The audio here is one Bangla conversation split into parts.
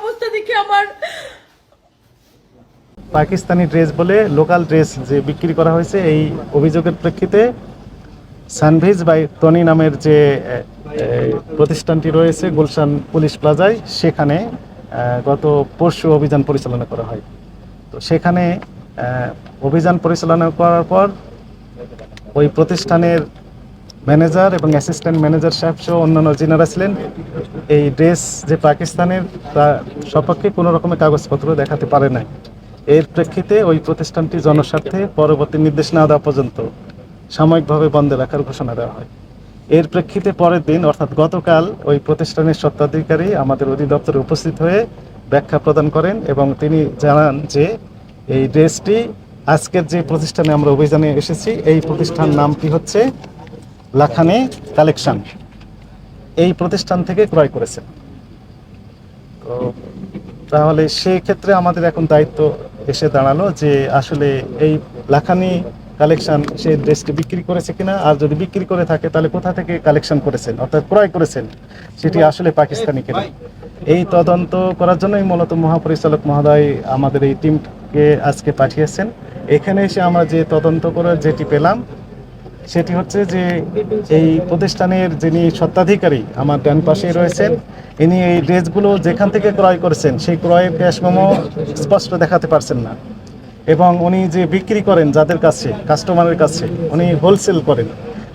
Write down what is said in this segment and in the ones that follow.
অবস্থা দেখে আমার পাকিস্তানি ড্রেস বলে লোকাল ড্রেস যে বিক্রি করা হয়েছে, এই অভিযোগের প্রেক্ষিতে সানভিজ বাই টনি নামের যে প্রতিষ্ঠানটি রয়েছে, গুলশান পুলিশ প্লাজায়, সেখানে গত পরশু অভিযান পরিচালনা করা হয়। তো সেখানে অভিযান পরিচালনা করার পর ওই প্রতিষ্ঠানের ম্যানেজার এবং অ্যাসিস্ট্যান্ট ম্যানেজার সাহেব সহ অন্যান্য যিনারা ছিলেন এই ড্রেস যে পাকিস্তানের তার সপক্ষে কোনো রকমের কাগজপত্র দেখাতে পারে নাই। এর প্রেক্ষিতে ওই প্রতিষ্ঠানটি জনস্বার্থে পরবর্তী নির্দেশ না দেওয়া পর্যন্ত সাময়িকভাবে বন্ধ রাখার ঘোষণা দেওয়া হয়। এর প্রেক্ষিতে পরের দিন, অর্থাৎ গতকাল, ওই প্রতিষ্ঠানের স্বত্বাধিকারী আমাদের অধিদপ্তরে উপস্থিত হয়ে ব্যাখ্যা প্রদান করেন এবং তিনি জানান যে, এই ড্রেসটি আজকের যে প্রতিষ্ঠানে আমরা অভিযানে এসেছি, এই প্রতিষ্ঠান নামটি হচ্ছে লাখানে কালেকশন। এই প্রতিষ্ঠান থেকে ক্রয় করেছেন। তো তাহলে সেই ক্ষেত্রে আমাদের এখন দায়িত্ব এসে দাঁড়াল যে আসলে এই লাখানি কালেকশন সেই ড্রেসটি বিক্রি করেছে কিনা? আর যদি বিক্রি করে থাকে, তাহলে কোথা থেকে কালেকশন করেছেন? অর্থাৎ ক্রয় করেছেন? সেটি আসলে পাকিস্তানি কিনা। এই তদন্ত করার জন্যই মূলত মহাপরিচালক মহোদয় আমাদের এই টিমকে আজকে পাঠিয়েছেন। এখানে এসে আমরা যে তদন্ত করে যেটি পেলাম সেটি হচ্ছে যে এই প্রতিষ্ঠানের যিনি স্বত্বাধিকারী আমার ডান পাশেই রয়েছেন, ইনি এই ড্রেসগুলো যেখান থেকে ক্রয় করেছেন, সেই ক্রয়ের ক্যাশ মেমো স্পষ্ট দেখাতে পারছেন না। এবং উনি যে বিক্রি করেন যাদের কাছে, কাস্টমারের কাছে, উনি হোলসেল করেন।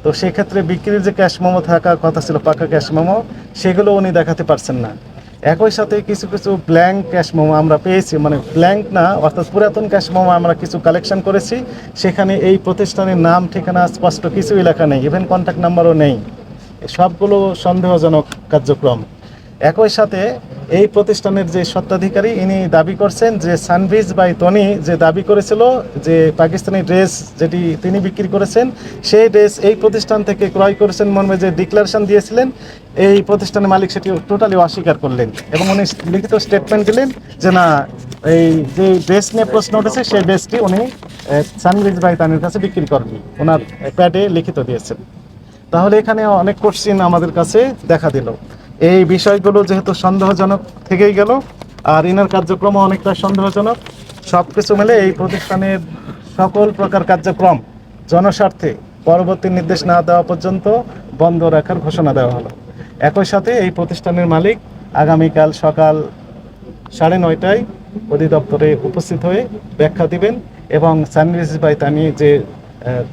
তো সেক্ষেত্রে বিক্রির যে ক্যাশ মেমো থাকার কথা ছিল, পাকা ক্যাশ মেমো, সেগুলো উনি দেখাতে পারছেন না। একই সাথে কিছু কিছু ব্ল্যাঙ্ক ক্যাশ মোমো আমরা পেয়েছি মানে ব্ল্যাঙ্ক না, অর্থাৎ পুরাতন ক্যাশ মোমো আমরা কিছু কালেকশন করেছি। সেখানে এই প্রতিষ্ঠানের নাম, ঠিকানা স্পষ্ট কিছুই লেখা নেই ইভেন কন্ট্যাক্ট নাম্বারও নেই। সবগুলো সন্দেহজনক কার্যক্রম। একই সাথে এই প্রতিষ্ঠানের যে স্বত্বাধিকারী, ইনি দাবি করছেন যে সানভিজ বাই টনি যে দাবি করেছিল যে পাকিস্তানি ড্রেস যেটি তিনি বিক্রি করেছেন, সেই ড্রেস এই প্রতিষ্ঠান থেকে ক্রয় করেছেন মর্মে যে ডিক্লারেশন দিয়েছিলেন, এই প্রতিষ্ঠানের মালিক সেটি টোটালি অস্বীকার করলেন এবং উনি লিখিত স্টেটমেন্ট দিলেন যে না, এই যে ড্রেস নিয়ে প্রশ্ন উঠেছে, সেই ড্রেসটি উনি সানভিজ বাই তানির কাছে বিক্রি করেননি। ওনার প্যাডে লিখিত দিয়েছেন। তাহলে এখানে অনেক কোশ্চিন আমাদের কাছে দেখা দিল। এই বিষয়গুলো যেহেতু সন্দেহজনক থেকেই গেল, আর ইনার কার্যক্রম অনেকটা সন্দেহজনক সব কিছু মিলে এই প্রতিষ্ঠানের সকল প্রকার কার্যক্রম জনস্বার্থে পরবর্তী নির্দেশ না দেওয়া পর্যন্ত বন্ধ রাখার ঘোষণা দেওয়া হলো। একই সাথে এই প্রতিষ্ঠানের মালিক আগামীকাল সকাল সাড়ে নয়টায় অধিদপ্তরে উপস্থিত হয়ে ব্যাখ্যা দিবেন এবং সানরিজ বাই তানি যে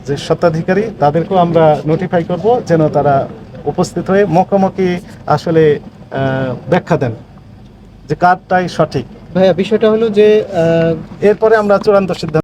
যে স্বত্বাধিকারী, তাদেরকেও আমরা নোটিফাই করব যেন তারা উপস্থিত হয়ে মুখোমুখি আসলে আহ, ব্যাখ্যা দেন যে কারটাই সঠিক। ভাইয়া বিষয়টা হলো যে আহ, এরপরে আমরা চূড়ান্ত সিদ্ধান্ত